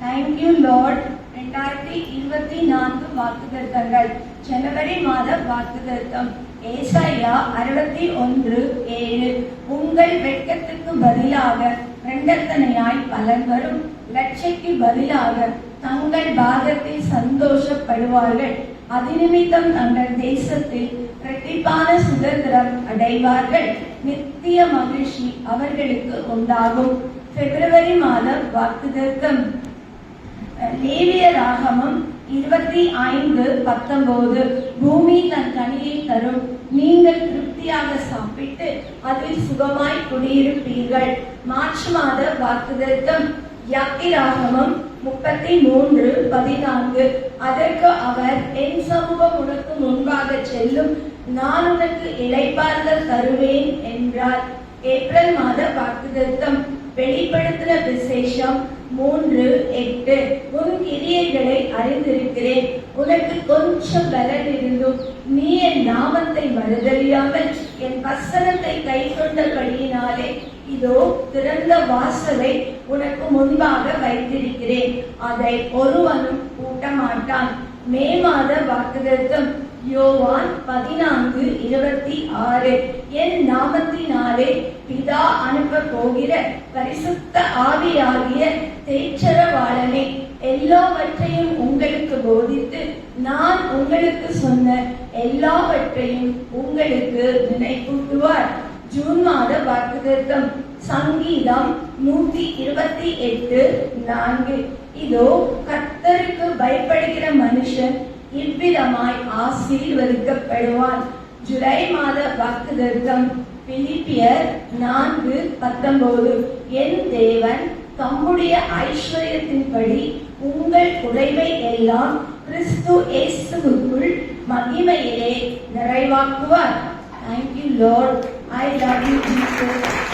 Thank you Lord ரெண்டாயிரத்தி இருபத்தி நான்கு வாக்குதத்தங்கள் ஜனவரி மாத வாக்குதத்தம் ஏசாயா அறுபத்தி ஒன்று ஏழு. உங்கள் வெட்கத்துக்கு பதிலாக ரெண்டத்தனையாய் பலன் வரும். லட்சைக்கு பதிலாக தங்கள் பாகத்தில் சந்தோஷப்படுவார்கள். அதிநிமித்தம் தங்கள் தேசத்தில் இரட்டிப்பான சுதந்திரம் அடைவார்கள். நித்திய மகிழ்ச்சி அவர்களுக்கு உண்டாகும். பிப்ரவரி மாத வாக்குதத்தம் லேவிய ராகமம் இருபத்தி ஐந்து பத்தொன்பது பூமி தன் கனியை தரும். நீங்கள் திருப்தியாக சாப்பிட்டு அதில் சுகமாய் குடியிருப்பீர்கள். மார்ச் மாத வாக்குதத்தம் யாத்திராகமம் முப்பத்தி மூன்று பதினான்கு. அதற்கு அவர் என் சமூகம் உனக்கு முன்பாக செல்லும். நான் உனக்கு இழைப்பார்கள் தருவேன் என்றார். ஏப்ரல் மாத வாக்குதத்தம் வெளிப்படுத்தின விசேஷம். மூன்று எட்டு. உன் கிரியைகளை அறிந்திருக்கிறேன். உனக்கு கொஞ்சம் பலன் இருந்தும் நீ என் நாமத்தை மறுதறியாமல் என் வசனத்தை கை கொண்டபடியினாலே இதோ திறந்த வாசலை உனக்கு முன்பாக வைத்திருக்கிறேன். அதை ஒருவனும் பூட்ட மாட்டான் மே மாத வாக்குதத்தம் யோவான் பதினான்கு இருபத்தி ஆறு. என் நாமத்தினாலே பிதா அனுப்ப போகிற பரிசுத்த ஆவியாகிய தேச்சரவாளனே எல்லாவற்றையும் உங்களுக்கு போதித்து நான் உங்களுக்கு சொன்ன எல்லாவற்றையும் உங்களுக்கு நினைப்பூட்டுவார். ஜூன் மாத வாக்குதத்தம் சங்கீதம் நூத்தி இருபத்தி எட்டு நான்கு. இதோ கர்த்தருக்கு பயப்படுகிற மனுஷன் இவ்விதமாய் ஆசீர்வதிக்கப்படுவான். ஜூலை மாத வாக்குதத்தம் பிலிப்பியர் நான்கு பத்தொன்பது. என் தேவன் தம்முடைய ஐஸ்வர்யத்தின்படி உங்கள் குறைவை எல்லாம் கிறிஸ்து இயேசுவுக்குள் மகிமையிலே நிறைவாக்குவார். Thank you Lord I love you Jesus